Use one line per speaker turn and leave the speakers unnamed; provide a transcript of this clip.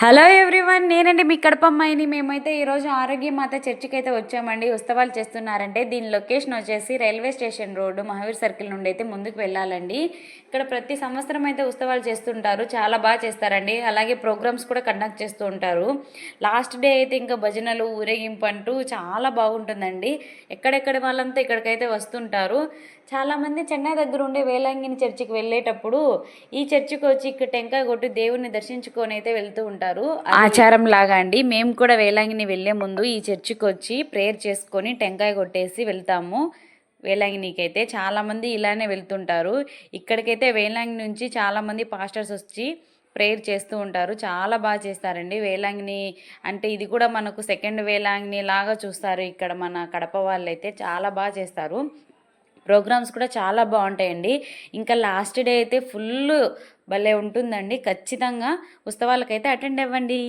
Hello everyone నేనండి మీ కడపమ్మాయిని. మేమైతే ఈరోజు ఆరోగ్యమాత చర్చికి అయితే వచ్చామండి. ఉత్సవాలు చేస్తున్నారంటే దీని లొకేషన్ వచ్చేసి railway station road Mahavir circle నుండి అయితే ముందుకు వెళ్ళాలండి. ఇక్కడ ప్రతి సంవత్సరం అయితే ఉత్సవాలు చేస్తుంటారు. చాలా బాగా చేస్తారండి. అలాగే ప్రోగ్రామ్స్ కూడా కండక్ట్ చేస్తూ ఉంటారు. లాస్ట్ డే అయితే ఇంకా భజనలు ఊరేగింపు అంటూ చాలా బాగుంటుందండి. ఎక్కడెక్కడ వాళ్ళంతా ఇక్కడికైతే వస్తుంటారు. చాలామంది చెన్నై దగ్గర ఉండే వేలాంగిని చర్చికి వెళ్ళేటప్పుడు ఈ చర్చికి వచ్చి ఇక్కడ టెంకాయ కొట్టి దేవుణ్ణి దర్శించుకొని అయితే వెళ్తూ ఉంటారు. ఆచారం లాగా అండి. మేము కూడా వేలాంగిని వెళ్ళే ముందు ఈ చర్చికి వచ్చి ప్రేయర్ చేసుకొని టెంకాయ కొట్టేసి వెళ్తాము. వేలాంగినికి అయితే చాలామంది ఇలానే వెళ్తుంటారు. ఇక్కడికైతే వేలాంగిని నుంచి చాలామంది పాస్టర్స్ వచ్చి ప్రేయర్ చేస్తూ ఉంటారు. చాలా బాగా చేస్తారండి. వేలాంగిని అంటే ఇది కూడా మనకు సెకండ్ వేలాంగిని లాగా చూస్తారు. ఇక్కడ మన కడప వాళ్ళు అయితే చాలా బాగా చేస్తారు. ప్రోగ్రామ్స్ కూడా చాలా బాగుంటాయండి. ఇంకా లాస్ట్ డే అయితే ఫుల్ భలే ఉంటుందండి. ఖచ్చితంగా ఉత్సవాలకైతే అటెండ్ అవ్వండి.